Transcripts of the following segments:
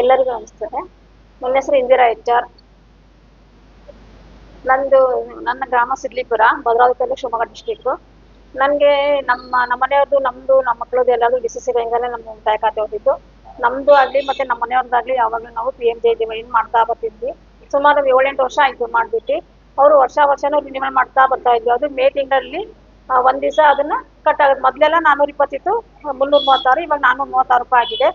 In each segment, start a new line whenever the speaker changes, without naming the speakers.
ಎಲ್ಲರಿಗೂ ನಮಸ್ಕಾರ ನನ್ನ ಹೆಸರು ಇಂದಿರಾ ಎಚ್ ಆರ್ ನಂದು ನನ್ನ ಗ್ರಾಮ ಸಿದ್ಲಿಪುರ ಭದ್ರಾವತಿ ತಾಲೂಕು ಶಿವಮೊಗ್ಗ ಡಿಸ್ಟಿಕ್ ನನಗೆ ನಮ್ಮ ನಮ್ಮನೆಯವ್ರದ್ದು ನಮ್ದು, ನಮ್ಮ ಮಕ್ಕಳದ್ದು ಎಲ್ಲಾದ್ರು ಡಿ ಸಿ ಸಿ ಬ್ಯಾಂಕಲ್ಲೇ ನಮ್ಮ ಉಳಿತಾಯ ಖಾತೆ ಹೋಗಿದ್ದು ನಮ್ಮದು ಆಗಲಿ ಮತ್ತೆ ನಮ್ಮ ಮನೆಯವ್ರದ್ದಾಗಲಿ ಯಾವಾಗಲೂ ನಾವು ಪಿ ಎಂ ಜೆ ವೈ ಮಾಡ್ತಾ ಬರ್ತಿದ್ವಿ. ಸುಮಾರು ಏಳೆಂಟು ವರ್ಷ ಆಯ್ತು ಮಾಡಿಬಿಟ್ಟು. ಅವರು ವರ್ಷ ವರ್ಷನೂ ರಿನಿವಲ್ ಮಾಡ್ತಾ ಬರ್ತಾ ಇದ್ವಿ. ಅದು ಮೇ ತಿಂಗಳಲ್ಲಿ ಒಂದ್ ದಿವಸ ಅದನ್ನ ಕಟ್ ಆಗುತ್ತೆ ಮೊದಲೆಲ್ಲ ನಾನೂರ ಇಪ್ಪತ್ತಿತ್ತು, ಮುನ್ನೂರ ಮೂವತ್ತಾರು, ಇವಾಗ ನಾನೂರ ಮೂವತ್ತಾರು ರೂಪಾಯಿ ಆಗಿದೆ.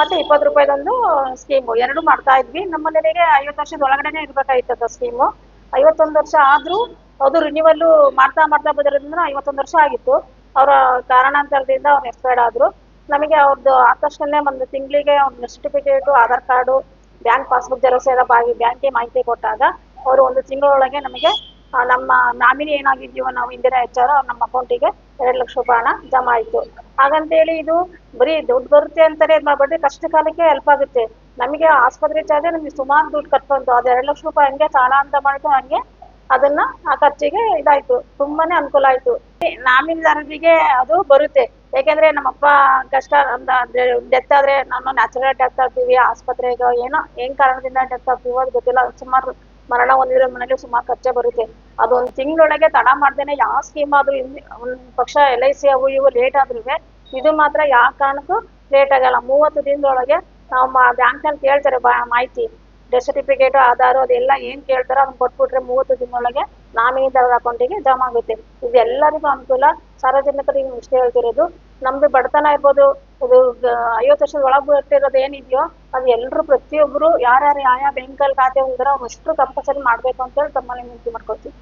ಮತ್ತು ಇಪ್ಪತ್ತು ರೂಪಾಯಿದೊಂದು ಸ್ಕೀಮ್ ಎರಡು ಮಾಡ್ತಾ ಇದ್ವಿ. ನಮ್ಮ ಮನೆಯವರಿಗೆ ಐವತ್ತು ವರ್ಷದ ಒಳಗಡೆನೇ ಇರಬೇಕಾಗಿತ್ತು ಸ್ಕೀಮು ಐವತ್ತೊಂದು ವರ್ಷ ಆದ್ರೂ ಅದು ರಿನ್ಯೂವಲ್ಲು ಮಾಡ್ತಾ ಮಾಡ್ತಾ ಬಂದಿರೋದ್ರಿಂದ ಐವತ್ತೊಂದು ವರ್ಷ ಆಗಿತ್ತು. ಅವರ ಕಾರಣಾಂತರದಿಂದ ಅವ್ರು ಎಕ್ಸ್ಪೈರ್ಡ್ ಆದ್ರು. ನಮಗೆ ಅವ್ರದ್ದು ಆದ ತಕ್ಷಣ ಒಂದು ತಿಂಗಳಿಗೆ ಒಂದು certificate Aadhaar card bank passbook Xerox ಎಲ್ಲ ಬಾಗಿ ಬ್ಯಾಂಕಿಗೆ ಮಾಹಿತಿ ಕೊಟ್ಟಾಗ ಅವರು ಒಂದು ತಿಂಗಳೊಳಗೆ ನಮಗೆ ನಮ್ಮ ನಾಮಿನಿ ಏನಾಗಿದ್ಯೋ ನಾವು ಇಂದಿರಾ ಎಚ್ ಆರ್ ನಮ್ಮ ಅಕೌಂಟಿಗೆ ಎರಡು ಲಕ್ಷ ರೂಪಾಯಿ ಹಣ ಜಮಾ ಆಯ್ತು. ಹಾಗಂತೇಳಿ ಇದು ಬರೀ ದುಡ್ಡು ಬರುತ್ತೆ ಅಂತಾನೆ ಮಾಡ್ಬೇಡ್ರಿ ಕಷ್ಟ ಕಾಲಕ್ಕೆ ಹೆಲ್ಪ್ ಆಗುತ್ತೆ. ನಮಗೆ ಆಸ್ಪತ್ರೆ ಚಾರ್ಜ್ ನಮಗೆ ಸುಮಾರು ದುಡ್ಡು ಕಟ್ಕೊಂತು ಅದು ಎರಡು ಲಕ್ಷ ರೂಪಾಯಿ ಹಂಗೆ ಸಾಲ ಅಂತ ಮಾಡಿತು ಹಂಗೆ ಅದನ್ನ ಆ ಖರ್ಚಿಗೆ ಇದಾಯ್ತು. ತುಂಬಾನೇ ಅನುಕೂಲ ಆಯ್ತು. ನಾಮಿನಿದಾರರಿಗೆ ಅದು ಬರುತ್ತೆ. ಯಾಕೆಂದ್ರೆ ನಮ್ಮಪ್ಪ ಕಷ್ಟ ಡೆತ್ ಆದ್ರೆ ನಾನು ನ್ಯಾಚುರಲ್ ಡೆತ್ ಆಗ್ತೀವಿ, ಆಸ್ಪತ್ರೆಗೆ ಏನೋ ಏನ್ ಕಾರಣದಿಂದ ಡೆತ್ ಆಗ್ತೀವೋ ಅದು ಗೊತ್ತಿಲ್ಲ. ಸುಮಾರು ಮರಣ ಹೊಂದಿರೋ ಮನೆಗೆ ಸುಮಾರು ಖರ್ಚೆ ಬರುತ್ತೆ. ಅದೊಂದು ತಿಂಗಳೊಳಗೆ ತಡ ಮಾಡ್ದೇನೆ ಯಾವ ಸ್ಕೀಮ್ ಆದ್ರೂ ಒಂದ್ ಪಕ್ಷ ಎಲ್ ಐ ಸಿ ಅವು ಇವು ಲೇಟ್ ಆದ್ರೂ ಇದು ಮಾತ್ರ ಯಾವ ಕಾರಣಕ್ಕೂ ಲೇಟ್ ಆಗಲ್ಲ. ಮೂವತ್ತು ದಿನದೊಳಗೆ ನಾವು ಬ್ಯಾಂಕ್ನಲ್ಲಿ ಕೇಳ್ತಾರೆ ಬಾ ಮಾಹಿತಿ. ಡೆತ್ ಸರ್ಟಿಫಿಕೇಟ್ ಆಧಾರ್ ಅದೆಲ್ಲ ಏನ್ ಕೇಳ್ತಾರೋ ಅದನ್ನ ಕೊಟ್ಬಿಟ್ರೆ ಮೂವತ್ತು ದಿನೊಳಗೆ ನಾಮಿನಿದಾರರ ಅಕೌಂಟಿಗೆ ಜಮಾ ಆಗುತ್ತೆ. ಇದು ಎಲ್ಲರಿಗೂ ಅನುಕೂಲ. ಸಾರ್ವಜನಿಕರಿಗೆ ಇಷ್ಟೇ ಹೇಳ್ತಿರೋದು. ನಮ್ದು ಬಡತನ ಇರ್ಬೋದು ಇದು ಐವತ್ತು ವರ್ಷದ ಒಳಗೆ ಬರ್ತಿರೋದು ಏನಿದೆಯೋ, ಅದು ಎಲ್ಲರೂ ಪ್ರತಿಯೊಬ್ಬರು ಯಾರ್ಯಾರು ಯಾವ ಬ್ಯಾಂಕಲ್ಲಿ ಖಾತೆ ಹೊಂದಿರೋ ಅಷ್ಟು ಕಂಪಲ್ಸರಿ ಮಾಡ್ಬೇಕು ಅಂತೇಳಿ ತಮ್ಮಲ್ಲಿ ವಿನಂತಿ ಮಾಡ್ಕೊಳ್ತೀವಿ.